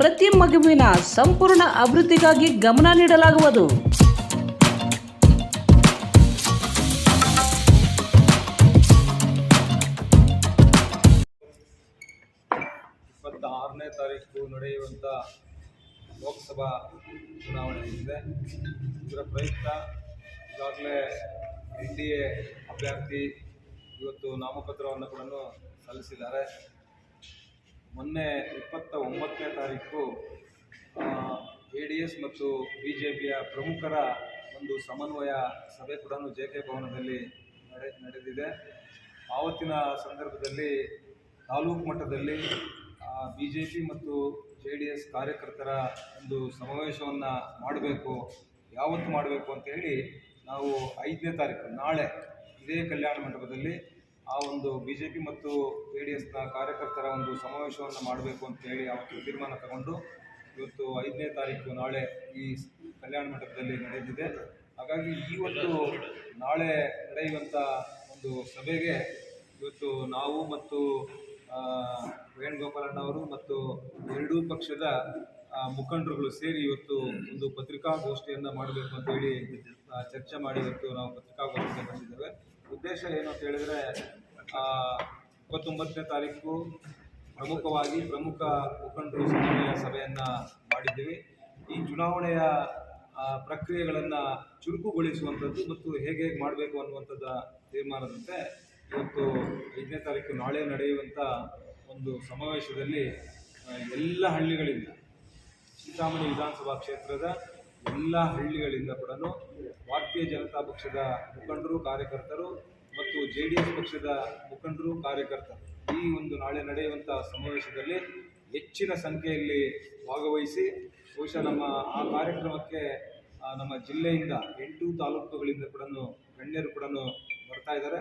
ಪ್ರತಿ ಮಗುವಿನ ಸಂಪೂರ್ಣ ಅಭಿವೃದ್ಧಿಗಾಗಿ ಗಮನ ನೀಡಲಾಗುವುದು. ಇಪ್ಪತ್ತಾರನೇ ತಾರೀಕು ನಡೆಯುವಂಥ ಲೋಕಸಭಾ ಚುನಾವಣೆ ಇದೆ. ಇದರ ಪ್ರಯುಕ್ತ ಈಗಾಗಲೇ ಎನ್ ಡಿ ಎ ಅಭ್ಯರ್ಥಿ ಇವತ್ತು ನಾಮಪತ್ರವನ್ನು ಕೂಡ ಸಲ್ಲಿಸಿದ್ದಾರೆ. ಮೊನ್ನೆ ಇಪ್ಪತ್ತ ಒಂಬತ್ತನೇ ತಾರೀಕು ಎ ಡಿ ಎಸ್ ಮತ್ತು ಬಿ ಜೆ ಪಿಯ ಪ್ರಮುಖರ ಒಂದು ಸಮನ್ವಯ ಸಭೆ ಕೂಡ ಜೆ ಕೆ ಭವನದಲ್ಲಿ ನಡೆ, ನಡೆದಿದೆ. ಆವತ್ತಿನ ಸಂದರ್ಭದಲ್ಲಿ ತಾಲೂಕು ಮಟ್ಟದಲ್ಲಿ ಬಿ ಜೆ ಪಿ ಮತ್ತು ಜೆ ಡಿ ಎಸ್ ಕಾರ್ಯಕರ್ತರ ಒಂದು ಸಮಾವೇಶವನ್ನು ಮಾಡಬೇಕು, ಯಾವತ್ತು ಮಾಡಬೇಕು ಅಂತ ಹೇಳಿ ನಾವು ಐದನೇ ತಾರೀಕು, ನಾಳೆ ಇದೇ ಕಲ್ಯಾಣ ಮಂಟಪದಲ್ಲಿ ಆ ಒಂದು ಬಿ ಜೆ ಪಿ ಮತ್ತು ಜೆ ಡಿ ಎಸ್ನ ಕಾರ್ಯಕರ್ತರ ಒಂದು ಸಮಾವೇಶವನ್ನು ಮಾಡಬೇಕು ಅಂತ ಹೇಳಿ ಅವತ್ತು ತೀರ್ಮಾನ ತಗೊಂಡು ಇವತ್ತು ಐದನೇ ತಾರೀಕು ನಾಳೆ ಈ ಕಲ್ಯಾಣ ಮಂಟಪದಲ್ಲಿ ನಡೆದಿದೆ. ಹಾಗಾಗಿ ಈ ಒಂದು ನಾಳೆ ನಡೆಯುವಂಥ ಒಂದು ಸಭೆಗೆ ಇವತ್ತು ನಾವು ಮತ್ತು ವೇಣುಗೋಪಾಲಣ್ಣವರು ಮತ್ತು ಎರಡೂ ಪಕ್ಷದ ಮುಖಂಡರುಗಳು ಸೇರಿ ಇವತ್ತು ಒಂದು ಪತ್ರಿಕಾಗೋಷ್ಠಿಯನ್ನು ಮಾಡಬೇಕು ಅಂತ ಹೇಳಿ ಚರ್ಚೆ ಮಾಡಿ ಇವತ್ತು ನಾವು ಪತ್ರಿಕಾಗೋಷ್ಠಿಗೆ ಬಂದಿದ್ದೇವೆ. ಉದ್ದೇಶ ಏನು ಅಂತ ಹೇಳಿದರೆ ಇಪ್ಪತ್ತೊಂಬತ್ತನೇ ತಾರೀಕು ಪ್ರಮುಖವಾಗಿ ಪ್ರಮುಖ ಮುಖಂಡರು ಸಮನ್ವಯ ಸಭೆಯನ್ನು ಮಾಡಿದ್ದೀವಿ. ಈ ಚುನಾವಣೆಯ ಪ್ರಕ್ರಿಯೆಗಳನ್ನು ಚುರುಕುಗೊಳಿಸುವಂಥದ್ದು ಮತ್ತು ಹೇಗೆ ಹೇಗೆ ಮಾಡಬೇಕು ಅನ್ನುವಂಥದ್ದು ತೀರ್ಮಾನದಂತೆ ಇವತ್ತು ಐದನೇ ತಾರೀಕು ನಾಳೆ ನಡೆಯುವಂಥ ಒಂದು ಸಮಾವೇಶದಲ್ಲಿ ಎಲ್ಲ ಹಳ್ಳಿಗಳಿಂದ ಚಿಂತಾಮಣಿ ವಿಧಾನಸಭಾ ಕ್ಷೇತ್ರದ ಎಲ್ಲ ಹಳ್ಳಿಗಳಿಂದ ಕೂಡ ಭಾರತೀಯ ಜನತಾ ಪಕ್ಷದ ಮುಖಂಡರು, ಕಾರ್ಯಕರ್ತರು ಮತ್ತು ಜೆ ಡಿ ಎಸ್ ಪಕ್ಷದ ಮುಖಂಡರು, ಕಾರ್ಯಕರ್ತರು ಈ ಒಂದು ನಾಳೆ ನಡೆಯುವಂಥ ಸಮಾವೇಶದಲ್ಲಿ ಹೆಚ್ಚಿನ ಸಂಖ್ಯೆಯಲ್ಲಿ ಭಾಗವಹಿಸಿ ಬಹುಶಃ ನಮ್ಮ ಆ ಕಾರ್ಯಕ್ರಮಕ್ಕೆ ನಮ್ಮ ಜಿಲ್ಲೆಯಿಂದ ಎಂಟು ತಾಲೂಕುಗಳಿಂದ ಕೂಡ ಗಣ್ಯರು ಕೂಡ ಬರ್ತಾ ಇದ್ದಾರೆ.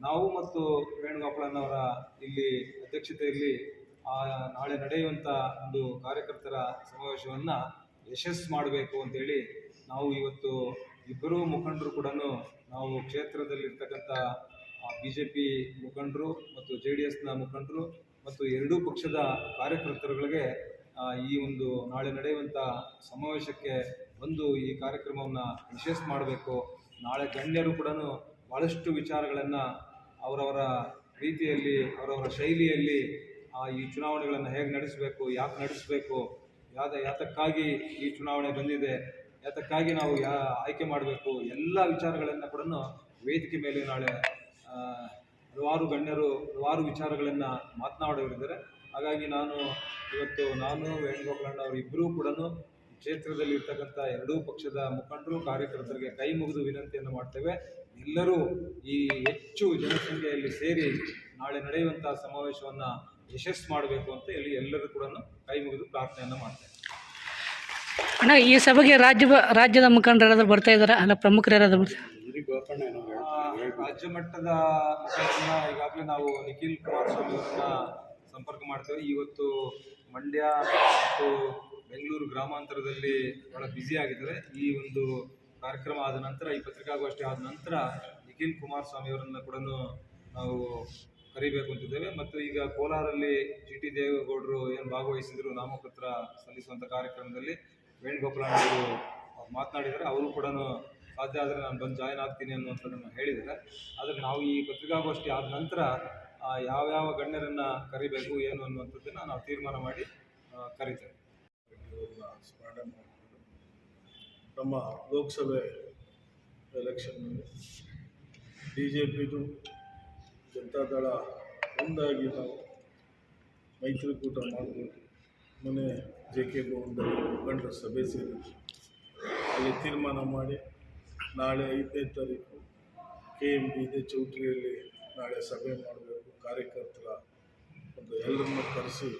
ನಾವು ಮತ್ತು ವೇಣುಗೋಪಾಲನವರ ಇಲ್ಲಿ ಅಧ್ಯಕ್ಷತೆಯಲ್ಲಿ ನಾಳೆ ನಡೆಯುವಂಥ ಒಂದು ಕಾರ್ಯಕರ್ತರ ಸಮಾವೇಶವನ್ನು ಯಶಸ್ಸು ಮಾಡಬೇಕು ಅಂತೇಳಿ ನಾವು ಇವತ್ತು ಇಬ್ಬರೂ ಮುಖಂಡರು ಕೂಡ ನಾವು ಕ್ಷೇತ್ರದಲ್ಲಿರ್ತಕ್ಕಂಥ ಬಿ ಜೆ ಪಿ ಮುಖಂಡರು ಮತ್ತು ಜೆ ಡಿ ಎಸ್ನ ಮುಖಂಡರು ಮತ್ತು ಎರಡೂ ಪಕ್ಷದ ಕಾರ್ಯಕರ್ತರುಗಳಿಗೆ ಈ ಒಂದು ನಾಳೆ ನಡೆಯುವಂಥ ಸಮಾವೇಶಕ್ಕೆ ಬಂದು ಈ ಕಾರ್ಯಕ್ರಮವನ್ನು ಯಶಸ್ಸು ಮಾಡಬೇಕು. ನಾಳೆ ಗಣ್ಯರು ಕೂಡ ಭಾಳಷ್ಟು ವಿಚಾರಗಳನ್ನು ಅವರವರ ರೀತಿಯಲ್ಲಿ ಅವರವರ ಶೈಲಿಯಲ್ಲಿ ಈ ಚುನಾವಣೆಗಳನ್ನು ಹೇಗೆ ನಡೆಸಬೇಕು, ಯಾಕೆ ನಡೆಸಬೇಕು ಯಾದ ಯಾತಕ್ಕಾಗಿ ಈ ಚುನಾವಣೆ ಬಂದಿದೆ, ಯಾತಕ್ಕಾಗಿ ನಾವು ಯಾ ಆಯ್ಕೆ ಮಾಡಬೇಕು, ಎಲ್ಲ ವಿಚಾರಗಳನ್ನು ಕೂಡ ವೇದಿಕೆ ಮೇಲೆ ನಾಳೆ ಹಲವಾರು ಗಣ್ಯರು ಹಲವಾರು ವಿಚಾರಗಳನ್ನು ಮಾತನಾಡೋರಿದ್ದಾರೆ ಹಾಗಾಗಿ ನಾನು ಇವತ್ತು ನಾನು ವೇಣುಗೋಪಾಲಣ್ಣ ಅವರು ಇಬ್ಬರೂ ಕೂಡ ಕ್ಷೇತ್ರದಲ್ಲಿ ಇರ್ತಕ್ಕಂಥ ಎರಡೂ ಪಕ್ಷದ ಮುಖಂಡರು, ಕಾರ್ಯಕರ್ತರಿಗೆ ಕೈ ಮುಗಿದು ವಿನಂತಿಯನ್ನು ಮಾಡ್ತೇವೆ. ಎಲ್ಲರೂ ಈ ಹೆಚ್ಚು ಜನಸಂಖ್ಯೆಯಲ್ಲಿ ಸೇರಿ ನಾಳೆ ನಡೆಯುವಂಥ ಸಮಾವೇಶವನ್ನು ಯಶಸ್ಸು ಮಾಡಬೇಕು ಅಂತ ಇಲ್ಲಿ ಎಲ್ಲರೂ ಕೂಡ ಕೈ ಮುಗಿದು ಪ್ರಾರ್ಥನೆಯನ್ನು ಮಾಡ್ತೇನೆ ಅಣ್ಣ ಈ ಸಭೆಗೆ ರಾಜ್ಯ ರಾಜ್ಯದ ಮುಖಂಡರು ಯಾರಾದ್ರೂ ಬರ್ತಾ ಇದ್ದಾರೆ? ಅಲ್ಲ ಪ್ರಮುಖರು ಯಾರಾದ್ರೂ ಬರ್ತಾ ರಾಜ್ಯ ಮಟ್ಟದ ಮುಖಂಡರನ್ನ ಈಗಾಗಲೇ ನಾವು ನಿಖಿಲ್ ಕುಮಾರಸ್ವಾಮಿ ಅವರನ್ನ ಸಂಪರ್ಕ ಮಾಡ್ತೇವೆ. ಇವತ್ತು ಮಂಡ್ಯ ಮತ್ತು ಬೆಂಗಳೂರು ಗ್ರಾಮಾಂತರದಲ್ಲಿ ಬಹಳ ಬ್ಯುಸಿ ಆಗಿದ್ದಾರೆ. ಈ ಒಂದು ಕಾರ್ಯಕ್ರಮ ಆದ ನಂತರ ಈ ಪತ್ರಿಕಾಗೋಷ್ಠಿ ಆದ ನಂತರ ನಿಖಿಲ್ ಕುಮಾರಸ್ವಾಮಿ ಅವರನ್ನ ಕೂಡ ನಾವು ಕರಿಬೇಕು ಅಂತಿದ್ದೇವೆ. ಮತ್ತು ಈಗ ಕೋಲಾರಲ್ಲಿ ಜಿ ಟಿ ದೇವೇಗೌಡರು ಏನು ಭಾಗವಹಿಸಿದ್ರು, ನಾಮಪತ್ರ ಸಲ್ಲಿಸುವಂಥ ಕಾರ್ಯಕ್ರಮದಲ್ಲಿ ವೇಣುಗೋಪಾಲ ಅವರು ಮಾತನಾಡಿದರೆ ಅವರು ಕೂಡ ಸಾಧ್ಯ ಆದರೆ ನಾನು ಬಂದು ಜಾಯ್ನ್ ಆಗ್ತೀನಿ ಅನ್ನುವಂಥದ್ದನ್ನು ಹೇಳಿದ್ದಾರೆ ಆದರೆ ನಾವು ಈ ಪತ್ರಿಕಾಗೋಷ್ಠಿ ಆದ ನಂತರ ಯಾವ್ಯಾವ ಗಣ್ಯರನ್ನು ಕರಿಬೇಕು, ಏನು ಅನ್ನುವಂಥದ್ದನ್ನು ನಾವು ತೀರ್ಮಾನ ಮಾಡಿ ಕರೀತೇವೆ. ನಮ್ಮ ಲೋಕಸಭೆ ಎಲೆಕ್ಷನ್ನಲ್ಲಿ ಬಿ ಜೆ ಪಿದು ಜನತಾದಳ ಒಂದಾಗಿ ನಾವು ಮೈತ್ರಿಕೂಟ ಮಾಡಬೇಕು ಮೊನ್ನೆ ಜೆ ಕೆ ಭವನದಲ್ಲಿ ಮುಖಂಡರ ಸಭೆ ಸೇರಿ ಅಲ್ಲಿ ತೀರ್ಮಾನ ಮಾಡಿ ನಾಳೆ ಐದನೇ ತಾರೀಕು ಕೆ ಎಂ ಇದೆ, ಚೌಟ್ರಿಯಲ್ಲಿ ನಾಳೆ ಸಭೆ ಮಾಡಬೇಕು. ಕಾರ್ಯಕರ್ತರ ಒಂದು ಎಲ್ಲರನ್ನು ಕರೆಸಿ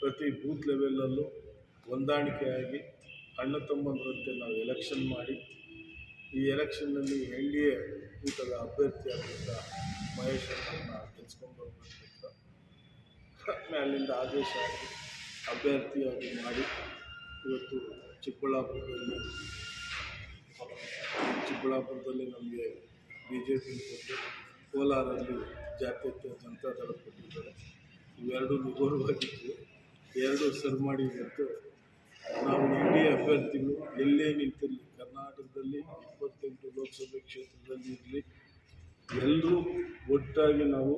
ಪ್ರತಿ ಬೂತ್ ಲೆವೆಲಲ್ಲೂ ಹೊಂದಾಣಿಕೆಯಾಗಿ ಅಣ್ಣ ತಮ್ಮಂದರಂತೆ ನಾವು ಎಲೆಕ್ಷನ್ ಮಾಡಿ ಈ ಎಲೆಕ್ಷನ್ನಲ್ಲಿ ಎನ್ ಡಿ ಎ ಕೂಟದ ಅಭ್ಯರ್ಥಿಯಾದಂಥ ಮಹೇಶ್ ಅವರನ್ನು ಗೆಲ್ಸ್ಕೊಂಡು ಅಲ್ಲಿಂದ ಆದೇಶ ಆಗಿ ಅಭ್ಯರ್ಥಿಯಾಗಿ ಮಾಡಿ ಇವತ್ತು ಚಿಕ್ಕಬಳ್ಳಾಪುರದಲ್ಲಿ ಚಿಕ್ಕಬಳ್ಳಾಪುರದಲ್ಲಿ ನಮಗೆ ಬಿ ಜೆ ಪಿ ಕೊಟ್ಟು ಕೋಲಾರಲ್ಲಿ ಜಾತ್ಯತೀಯ ಜನತಾ ದಳ ಕೊಟ್ಟಿದ್ದಾರೆ. ಇವೆರಡೂ ನಿಗೋರವಾಗಿತ್ತು ಎರಡು ಸರ್ ಮಾಡಿ ಇವತ್ತು ನಾವು ಇಡೀ ಅಭ್ಯರ್ಥಿಗಳು ಎಲ್ಲೇ ನಿಂತಿರಲಿ, ಕರ್ನಾಟಕದಲ್ಲಿ ಇಪ್ಪತ್ತೆಂಟು ಲೋಕಸಭೆ ಕ್ಷೇತ್ರದಲ್ಲಿ ಇರಲಿ ಎಲ್ಲರೂ ಒಟ್ಟಾಗಿ ನಾವು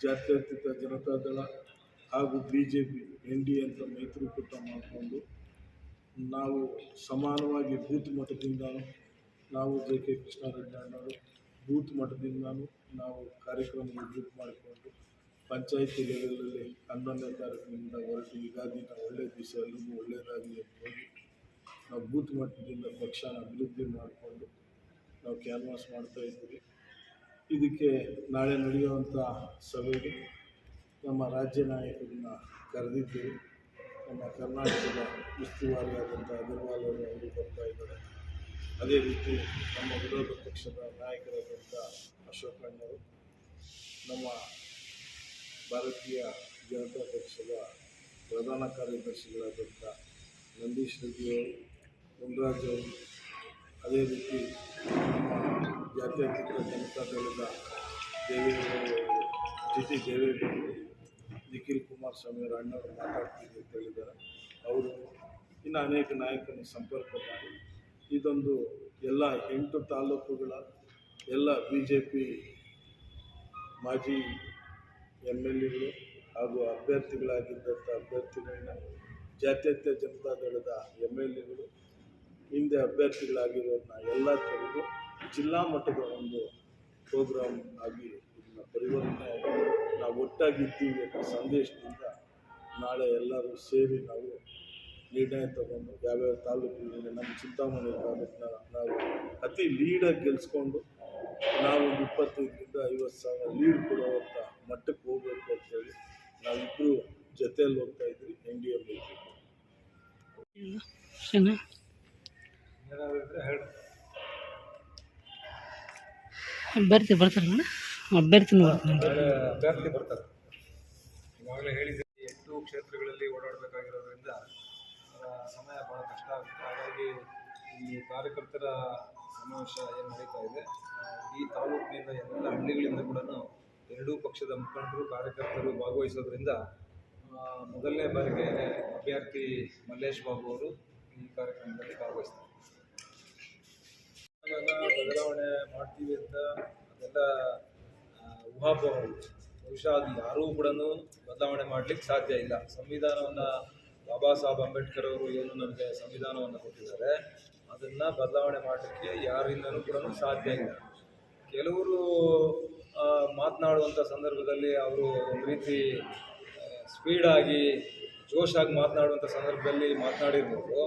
ಜಾತ್ಯತೀತ ಜನತಾದಳ ಹಾಗೂ B J P N D ಅಂತ ಮೈತ್ರಿಕೂಟ ಮಾಡಿಕೊಂಡು ನಾವು ಸಮಾನವಾಗಿ ಬೂತ್ ಮಟ್ಟದಿಂದ ನಾವು ಜೆ ಕೆ ಕೃಷ್ಣಾರೆಡ್ಡಿ ಅಣ್ಣವರು ಬೂತ್ ಮಟ್ಟದಿಂದಲೂ ನಾವು ಕಾರ್ಯಕ್ರಮ ಗ್ರೂಪ್ ಮಾಡಿಕೊಂಡು ಪಂಚಾಯಿತಿ ಲೆವೆಲಲ್ಲಿ ಹನ್ನೊಂದನೇ ತಾರೀಕಿನಿಂದ ಹೊರಟು ನಾವು ಒಳ್ಳೆಯ ದಿವಸ ಎಲ್ಲರಿಗೂ ಒಳ್ಳೆಯದಾಗಲಿ ಅಂತ ಹೋಗಿ ನಾವು ಬೂತ್ ಮಟ್ಟದಿಂದ ಪಕ್ಷನ ಅಭಿವೃದ್ಧಿ ಮಾಡಿಕೊಂಡು ನಾವು ಕ್ಯಾನ್ವಾಸ್ ಮಾಡ್ತಾ ಇದ್ದೀವಿ. ಇದಕ್ಕೆ ನಾಳೆ ನಡೆಯುವಂಥ ಸಭೆಗೆ ನಮ್ಮ ರಾಜ್ಯ ನಾಯಕರನ್ನ ಕರೆದಿದ್ದೀವಿ. ನಮ್ಮ ಕರ್ನಾಟಕದ ಉಸ್ತುವಾರಿಯಾದಂಥ ಅಗರ್ವಾಲ್ ಅವರು ಬರ್ತಾ ಇದ್ದಾರೆ. ಅದೇ ರೀತಿ ನಮ್ಮ ವಿರೋಧ ಪಕ್ಷದ ನಾಯಕರಾದಂಥ ಅಶೋಕ್ ಅಣ್ಣವರು ನಮ್ಮ ಭಾರತೀಯ ಜನತಾ ಪಕ್ಷದ ಪ್ರಧಾನ ಕಾರ್ಯದರ್ಶಿಗಳಾದಂಥ ನಂದೀಶ್ ರೆಡ್ಡಿಯವರು ಮುನ್ರಾಜ್ ಅವರು, ಅದೇ ರೀತಿ ನಮ್ಮ ಜಾತ್ಯತೀತ ಜನತಾದಳದ ದೇವೇಗೌಡರು ಜಿ ಟಿ ದೇವೇಗೌಡರು ನಿಖಿಲ್ ಕುಮಾರಸ್ವಾಮಿ ಅವರ ಅಣ್ಣವರು ಮಾತಾಡ್ತೀವಿ ಅಂತ ಹೇಳಿದ್ದಾರೆ. ಅವರು ಇನ್ನು ಅನೇಕ ನಾಯಕರನ್ನು ಸಂಪರ್ಕ ಮಾಡಿ. ಇದೊಂದು ಎಲ್ಲ ಎಂಟು ತಾಲೂಕುಗಳ ಎಲ್ಲ ಬಿ ಜೆ ಪಿ ಮಾಜಿ ಎಂ ಎಲ್ ಎಗಳು ಹಾಗೂ ಅಭ್ಯರ್ಥಿಗಳಾಗಿದ್ದಂಥ ಅಭ್ಯರ್ಥಿಗಳನ್ನ ಜಾತ್ಯತೀತ ಜನತಾದಳದ ಎಂ ಎಲ್ ಎಗಳು ಹಿಂದೆ ಅಭ್ಯರ್ಥಿಗಳಾಗಿರೋರನ್ನ ಎಲ್ಲ ಕರೆದು ಜಿಲ್ಲಾ ಮಟ್ಟದ ಒಂದು ಪ್ರೋಗ್ರಾಮ್ ಆಗಿ ಇದನ್ನ ಪರಿವರ್ತನೆ ಆಗಿ ನಾವು ಒಟ್ಟಾಗಿದ್ದೀವಿ ಅನ್ನೋ ಸಂದೇಶದಿಂದ ನಾಳೆ ಎಲ್ಲರೂ ಸೇರಿ ನಾವು ನಿರ್ಣಯ ತಗೊಂಡು ಯಾವ್ಯಾವ ತಾಲೂಕಿನಲ್ಲಿ ನಮ್ಮ ಚಿಂತಾಮಣಿ ತಾಲೂಕಿನ ನಾವು ಅತಿ ಲೀಡಾಗಿ ಗೆಲ್ಸ್ಕೊಂಡು ನಾವು ಒಂದು ಇಪ್ಪತ್ತೈದರಿಂದ ಐವತ್ತು ಸಾವಿರ ಲೀಡ್ ಕೊಡುವಂಥ ಮಟ್ಟಕ್ಕೆ ಹೋಗಬೇಕು ಅಂತೇಳಿ ನಾವಿಬ್ಬರು ಜೊತೆಯಲ್ಲಿ ಹೋಗ್ತಾ ಇದ್ವಿ ಎನ್ ಡಿ ಎ ಮೈತ್ರಿ ಬರ್ತಾರೆ ಅಭ್ಯರ್ಥಿ ಬರ್ತಾರಲ್ಲ ಅಭ್ಯರ್ಥಿನೂ ಬರ್ತಾನೆ ಅಭ್ಯರ್ಥಿ ಬರ್ತಾರೆ. ಈಗಾಗಲೇ ಹೇಳಿದ್ದೀವಿ ಎಂಟು ಕ್ಷೇತ್ರಗಳಲ್ಲಿ ಓಡಾಡಬೇಕಾಗಿರೋದ್ರಿಂದ ಸಮಯ ಭಾಳ ಕಷ್ಟ ಆಗುತ್ತೆ. ಹಾಗಾಗಿ ಈ ಕಾರ್ಯಕರ್ತರ ಸಮಾವೇಶ ಏನು ನಡೀತಾ ಇದೆ ಈ ತಾಲೂಕಿನಿಂದ ಎಲ್ಲ ಹಳ್ಳಿಗಳಿಂದ ಕೂಡ ಎರಡೂ ಪಕ್ಷದ ಮುಖಂಡರು, ಕಾರ್ಯಕರ್ತರು ಭಾಗವಹಿಸೋದ್ರಿಂದ ಮೊದಲನೇ ಬಾರಿಗೆ ಅಭ್ಯರ್ಥಿ ಮಲ್ಲೇಶ್ ಬಾಬು ಅವರು ಈ ಕಾರ್ಯಕ್ರಮದಲ್ಲಿ ಭಾಗವಹಿಸ್ತಾರೆ. ಬದಲಾವಣೆ ಮಾಡ್ತೀವಿ ಅಂತ ಅದೆಲ್ಲ ಊಹಾಪೋಹ ಬಹುಶಃ ಅದು ಯಾರೂ ಕೂಡ ಬದಲಾವಣೆ ಮಾಡಲಿಕ್ಕೆ ಸಾಧ್ಯ ಇಲ್ಲ. ಸಂವಿಧಾನವನ್ನು ಬಾಬಾ ಸಾಹೇಬ್ ಅಂಬೇಡ್ಕರ್ ಅವರು ಏನು ನಮಗೆ ಸಂವಿಧಾನವನ್ನು ಕೊಟ್ಟಿದ್ದಾರೆ, ಅದನ್ನು ಬದಲಾವಣೆ ಮಾಡಲಿಕ್ಕೆ ಯಾರಿಂದನೂ ಕೂಡ ಸಾಧ್ಯ ಇಲ್ಲ. ಕೆಲವರು ಮಾತನಾಡುವಂಥ ಸಂದರ್ಭದಲ್ಲಿ ಅವರು ಒಂದು ರೀತಿ ಸ್ಪೀಡಾಗಿ ಜೋಶಾಗಿ ಮಾತನಾಡುವಂಥ ಸಂದರ್ಭದಲ್ಲಿ ಮಾತನಾಡಿರ್ಬೋದು.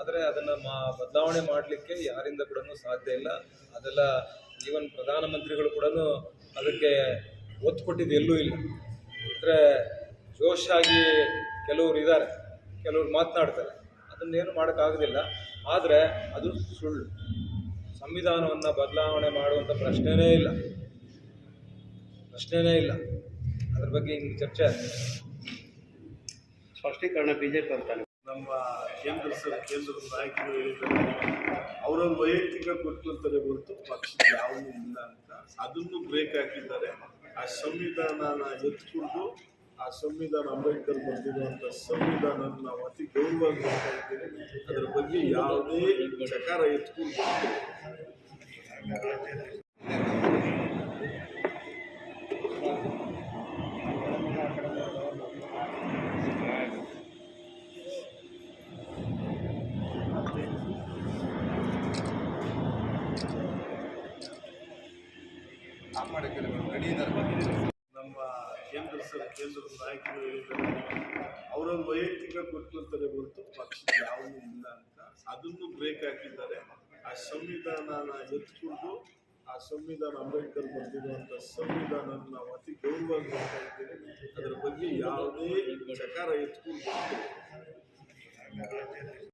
ಆದರೆ ಅದನ್ನು ಮಾ, ಬದಲಾವಣೆ ಮಾಡಲಿಕ್ಕೆ ಯಾರಿಂದ ಕೂಡ ಸಾಧ್ಯ ಇಲ್ಲ. ಅದೆಲ್ಲ ಈವನ್ ಪ್ರಧಾನಮಂತ್ರಿಗಳು ಕೂಡ ಅದಕ್ಕೆ ಒತ್ತು ಕೊಟ್ಟಿದ್ದು ಎಲ್ಲೂ ಇಲ್ಲ. ಅಂದರೆ ಜೋಶಾಗಿ ಕೆಲವರು ಇದ್ದಾರೆ ಕೆಲವರು ಮಾತನಾಡ್ತಾರೆ. ಅದನ್ನೇನು ಮಾಡೋಕ್ಕಾಗೋದಿಲ್ಲ. ಆದರೆ ಅದು ಸುಳ್ಳು. ಸಂವಿಧಾನವನ್ನು ಬದಲಾವಣೆ ಮಾಡುವಂಥ ಪ್ರಶ್ನೆನೇ ಇಲ್ಲ. ಪ್ರಶ್ನೆನೇ ಇಲ್ಲ. ಅದ್ರ ಬಗ್ಗೆ ಹಿಂಗೆ ಚರ್ಚೆ ಸ್ಪಷ್ಟೀಕರಣ ಬಿ ಜೆ ಪಿ ಅಂತಾನೆ ನಮ್ಮ ಕೇಂದ್ರ ಸರ್ ಕೇಂದ್ರದ ನಾಯಕರು ಹೇಳಿದ್ದಾರೆ. ಅವರವ್ರ ವೈಯಕ್ತಿಕ ಕೊಟ್ಕೊಳ್ತಾರೆ ಹೊರತು ಪಕ್ಷ ಯಾವುದೂ ಇಲ್ಲ ಅಂತ. ಅದನ್ನು ಬ್ರೇಕ್ ಹಾಕಿದ್ದಾರೆ. ಆ ಸಂವಿಧಾನನ ಎತ್ಕೊಂಡು ಆ ಸಂವಿಧಾನ ಅಂಬೇಡ್ಕರ್ ಬರೆದಿರುವಂಥ ಸಂವಿಧಾನ ನಾವು ಅತಿ ಗೌರವವಾಗಿ ನೋಡ್ತಾ ಇದ್ದೇವೆ ಅದರ ಬಗ್ಗೆ ಯಾವುದೇ ಚಕಾರ ಎತ್ಕೊಂಡು ಕೇಂದ್ರ ಸರ್, ಕೇಂದ್ರದ ನಾಯಕರು ಅವರೊಂದು ವೈಯಕ್ತಿಕ ಕೊಟ್ಕೊಳ್ತಾರೆ ಹೊರತು ಪಕ್ಷ ಯಾವುದು ಇಲ್ಲ ಅಂತ. ಅದನ್ನು ಬ್ರೇಕ್ ಹಾಕಿದ್ದಾರೆ. ಆ ಸಂವಿಧಾನನ ಎತ್ಕೊಂಡು, ಆ ಸಂವಿಧಾನ ಅಂಬೇಡ್ಕರ್ ಬರೆದಿರುವಂಥ ಸಂವಿಧಾನ ನಾವು ಅತಿ ಗೌರವ ಅದರ ಬಗ್ಗೆ ಯಾವುದೇ ಚಕಾರ ಎತ್ಕೊಂಡು